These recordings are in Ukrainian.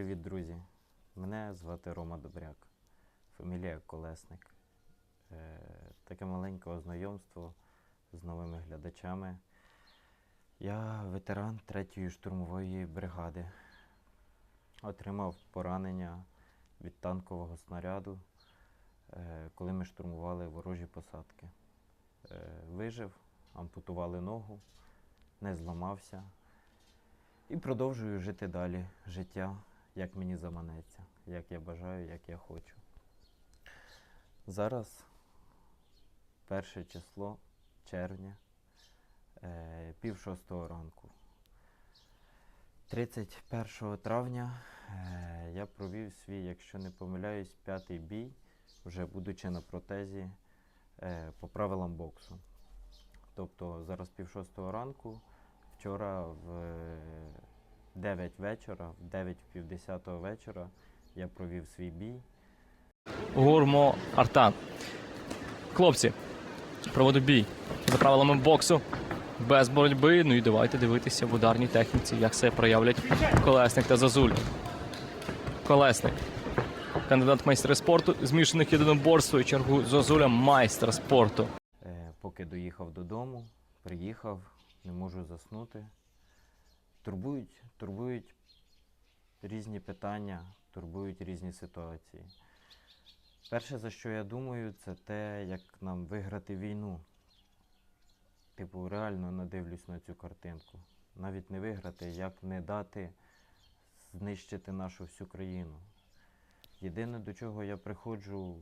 привіт, друзі! Мене звати Рома Добряк, фамілія Колесник. Е, таке маленьке ознайомство з новими глядачами. Я ветеран 3-ї штурмової бригади. Отримав поранення від танкового снаряду, е, коли ми штурмували ворожі посадки. Е, вижив, ампутували ногу, не зламався. І продовжую жити далі життя, як мені заманеться, як я бажаю, як я хочу. Зараз перше число червня, е, пів шостого ранку. 31 травня е, я провів свій, якщо не помиляюсь, п'ятий бій, вже будучи на протезі е, по правилам боксу. Тобто зараз пів шостого ранку, вчора в 9 вечора, в 9 пів 10 вечора я провів свій бій. Гурмо Артан. Хлопці, проведу бій за правилами боксу. Без боротьби. Ну і давайте дивитися в ударній техніці, як себе проявлять колесник та зазуль. Колесник. Кандидат в майстри спорту, змішаних єдиноборств, і чергу зазуля майстер спорту. Е, Поки доїхав додому, приїхав, не можу заснути. Турбують, турбують різні питання, турбують різні ситуації. Перше, за що я думаю, це те, як нам виграти війну. Типу, реально надивлюсь на цю картинку. Навіть не виграти, як не дати знищити нашу всю країну. Єдине, до чого я приходжу,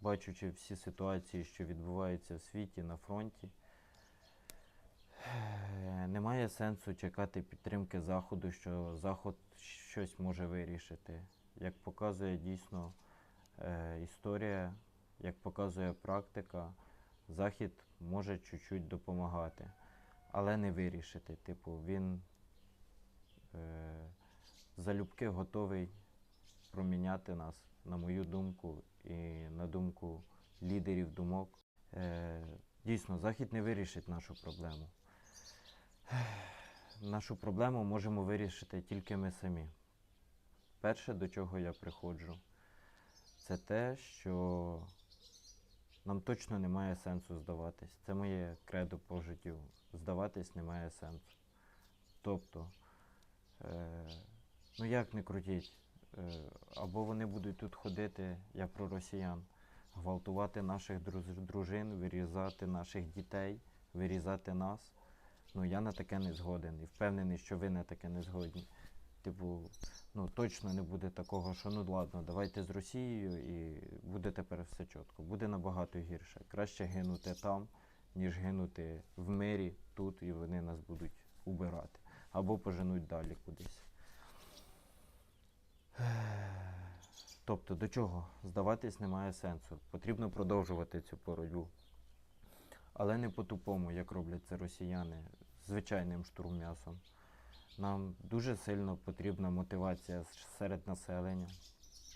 бачучи всі ситуації, що відбуваються в світі на фронті, немає сенсу чекати підтримки Заходу, що Заход щось може вирішити. Як показує дійсно е, історія, як показує практика, Захід може чуть-чуть допомагати, але не вирішити. Типу, він е, залюбки готовий проміняти нас, на мою думку, і на думку лідерів думок. Е, дійсно, Захід не вирішить нашу проблему. Нашу проблему можемо вирішити тільки ми самі. Перше, до чого я приходжу, це те, що нам точно немає сенсу здаватись. Це моє кредо по життю. Здаватись немає сенсу. Тобто, е, ну як не крутіть, е, або вони будуть тут ходити, як про росіян, гвалтувати наших друз- дружин, вирізати наших дітей, вирізати нас. Ну я на таке не згоден і впевнений, що ви на таке не згодні. Типу, ну точно не буде такого, що ну ладно, давайте з Росією і буде тепер все чітко. Буде набагато гірше. Краще гинути там, ніж гинути в мирі тут, і вони нас будуть убирати. Або поженуть далі кудись. Тобто, до чого? Здаватись немає сенсу. Потрібно продовжувати цю боротьбу. Але не по-тупому, як роблять це росіяни, звичайним штурмм'ясом. Нам дуже сильно потрібна мотивація серед населення.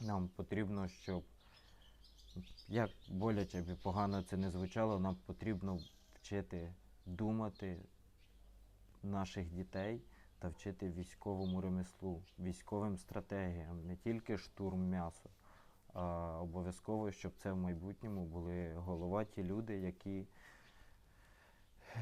Нам потрібно, щоб, як боляче б погано це не звучало, нам потрібно вчити думати наших дітей та вчити військовому ремеслу, військовим стратегіям, не тільки штурм м'ясо, а обов'язково, щоб це в майбутньому були головаті люди, які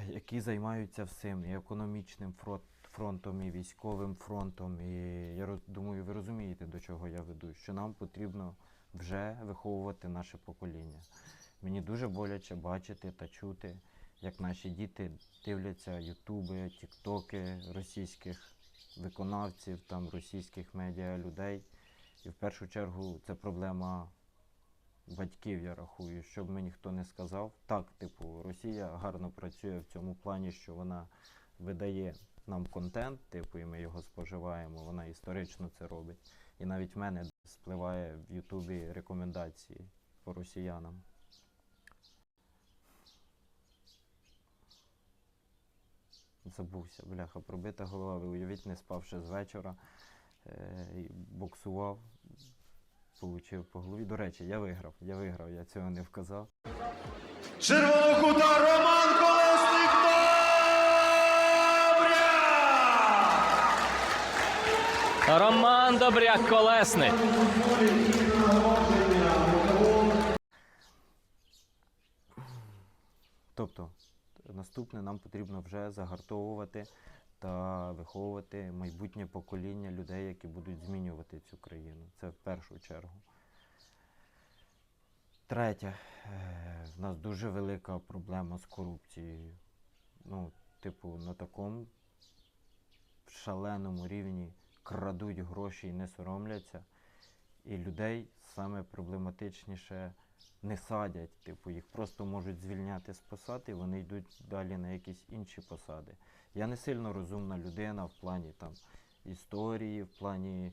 які займаються всім, і економічним фрон- фронтом, і військовим фронтом. І я думаю, ви розумієте, до чого я веду, що нам потрібно вже виховувати наше покоління. Мені дуже боляче бачити та чути, як наші діти дивляться ютуби, тіктоки російських виконавців, там російських медіа людей. І в першу чергу це проблема батьків, я рахую, щоб мені ніхто не сказав. Так, типу, Росія гарно працює в цьому плані, що вона видає нам контент, типу, і ми його споживаємо. Вона історично це робить. І навіть в мене спливає в Ютубі рекомендації по росіянам. Забувся, бляха, пробита голова. Ви уявіть, не спав ще з вечора, е, боксував, получив по голові. До речі, я виграв. Я виграв, я цього не вказав. Червоного кута Роман Колесник Добря! Роман Добряк Колесник. Тобто, наступне нам потрібно вже загартовувати та виховувати майбутнє покоління людей, які будуть змінювати цю країну. Це в першу чергу. Третє, е, в нас дуже велика проблема з корупцією. Ну, типу, на такому шаленому рівні крадуть гроші і не соромляться. І людей саме проблематичніше не садять. Типу, їх просто можуть звільняти з посад, і вони йдуть далі на якісь інші посади. Я не сильно розумна людина в плані там історії, в плані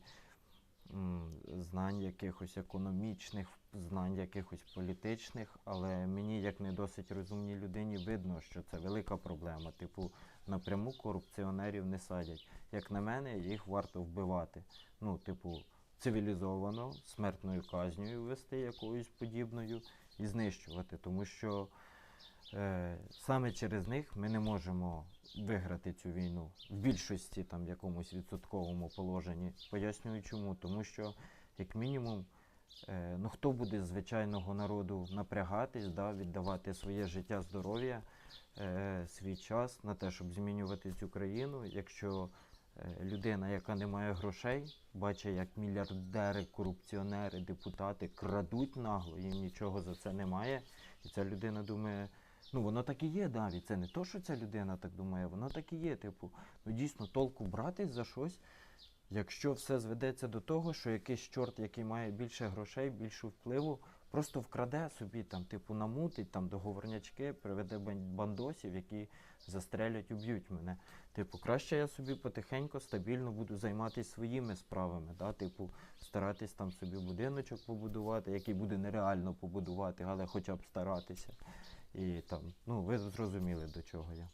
м, знань якихось економічних, знань якихось політичних, але мені, як не досить розумній людині, видно, що це велика проблема. Типу, напряму корупціонерів не садять. Як на мене, їх варто вбивати. Ну, типу, цивілізовано, смертною казнею вести якоюсь подібною і знищувати, тому що саме через них ми не можемо виграти цю війну в більшості там якомусь відсотковому положенні. Пояснюю чому, тому що, як мінімум, е, ну хто буде з звичайного народу напрягатись, да, віддавати своє життя, здоров'я, е, свій час на те, щоб змінювати цю країну, якщо е, людина, яка не має грошей, бачить, як мільярдери, корупціонери, депутати крадуть нагло, їм нічого за це немає. І ця людина думає, ну воно так і є, Даві. Це не то, що ця людина так думає, воно так і є. Типу, ну дійсно толку братись за щось, якщо все зведеться до того, що якийсь чорт, який має більше грошей, більше впливу, просто вкраде собі там, типу, намутить там договорнячки, приведе бандосів, які застрелять, уб'ють мене. Типу, краще я собі потихеньку, стабільно буду займатися своїми справами, да? типу, старатись там собі будиночок побудувати, який буде нереально побудувати, але хоча б старатися. І там, ну, ви зрозуміли, до чого я.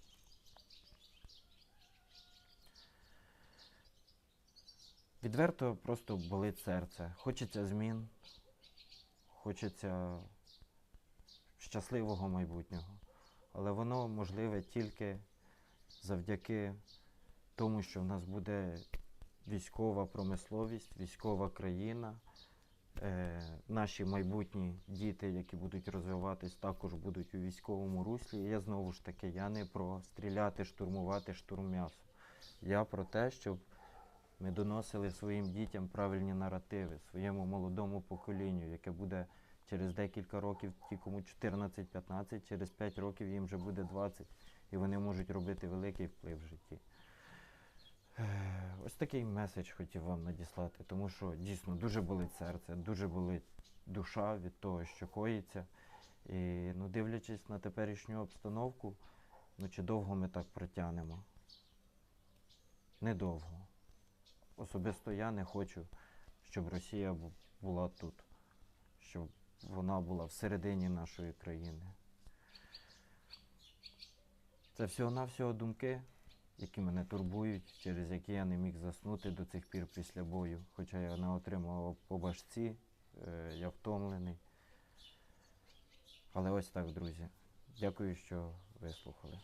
Відверто просто болить серце. Хочеться змін, хочеться щасливого майбутнього. Але воно можливе тільки завдяки тому, що в нас буде військова промисловість, військова країна. Е, наші майбутні діти, які будуть розвиватись, також будуть у військовому руслі. І я знову ж таки, я не про стріляти, штурмувати штурм м'ясо. Я про те, щоб ми доносили своїм дітям правильні наративи, своєму молодому поколінню, яке буде через декілька років, ті, кому 14-15, через 5 років їм вже буде 20, і вони можуть робити великий вплив в житті. Ось такий меседж хотів вам надіслати, тому що дійсно дуже болить серце, дуже болить душа від того, що коїться. І ну, дивлячись на теперішню обстановку, ну чи довго ми так протягнемо? Недовго. Особисто я не хочу, щоб Росія була тут, щоб вона була всередині нашої країни. Це всього-навсього думки, які мене турбують, через які я не міг заснути до цих пір після бою. Хоча я не отримав по башці, е, я втомлений. Але ось так, друзі. Дякую, що вислухали.